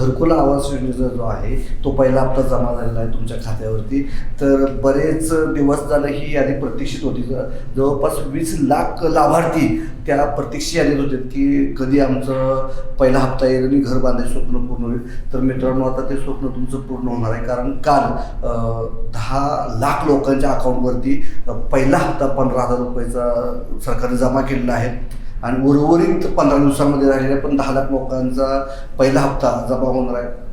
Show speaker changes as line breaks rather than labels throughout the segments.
घरकुल आवास योजनेचा जो आहे तो पहिला हप्ता जमा झालेला आहे तुमच्या खात्यावरती. तर बरेच दिवस झालं ही यादी प्रतीक्षित होती. जवळपास वीस लाख लाभार्थी त्या प्रतीक्षा यादीत होते की कधी आमचं पहिला हप्ता येईल आणि घर बांधायचं स्वप्न पूर्ण होईल. तर मित्रांनो आता ते स्वप्न तुमचं पूर्ण होणार आहे. कारण काल दहा लाख लोकांच्या अकाउंटवरती पहिला हप्ता पंधरा हजार रुपयाचा सरकारने जमा केलेला आहे. आणि उर्वरित पंधरा दिवसामध्ये राहिलेल्या पण दहा लाख लोकांचा पहिला हप्ता जमा होणार आहे.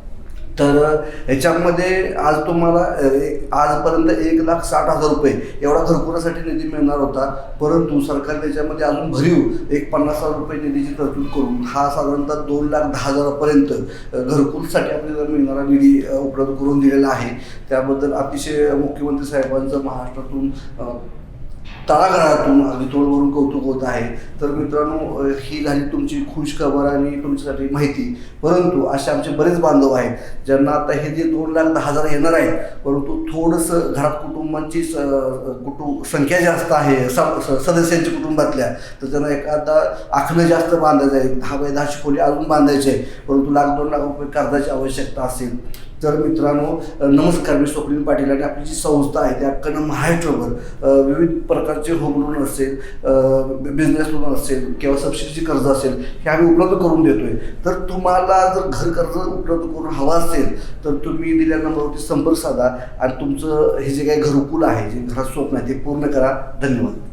तर याच्यामध्ये आज तुम्हाला एक- आजपर्यंत एक लाख साठ हजार रुपये एवढा घरपुरासाठी निधी मिळणार होता. परंतु सरकार त्याच्यामध्ये अजून भरीव एक पन्नास हजार रुपये निधीची तरतूद करून हा साधारणतः दोन लाख दहा हजारापर्यंत घरकुलसाठी आपल्याला मिळणारा निधी उपलब्ध करून दिलेला आहे. त्याबद्दल अतिशय मुख्यमंत्री साहेबांचं महाराष्ट्रातून तळागाळातून अगदी तोडवरून कौतुक होत आहे. तर मित्रांनो ही झाली तुमची खुश खबर आणि तुमच्यासाठी माहिती. परंतु असे आमचे बरेच बांधव आहेत ज्यांना आता हे जे दोन लाख दहा हजार येणार आहेत परंतु थोडंसं घरात कुटुंबांची स- कुटुंब संख्या जास्त आहे स- स- सदस्यांची कुटुंबातल्या तर त्यांना एखादा आखणं जास्त बांधायचं आहे. दहा बाय दहाची खोली अजून बांधायची आहे परंतु लाख दोन लाख रुपये कर्जाची आवश्यकता असेल. तर मित्रांनो नमस्कार मी स्वप्नील पाटील आणि आपली जी संस्था आहे त्या अख्खं महाराष्ट्रभर विविध प्रकारचे होम लोन असेल बिझनेस लोन असेल किंवा सबसिडीची कर्ज असेल हे आम्ही उपलब्ध करून देतोय. तर तुम्हाला जर घर कर्ज उपलब्ध करून हवं असेल तर तुम्ही दिल्या नंबरवरती संपर्क साधा आणि तुमचं हे जे काही घरकुल आहे जे घरात स्वप्न आहे ते पूर्ण करा. धन्यवाद.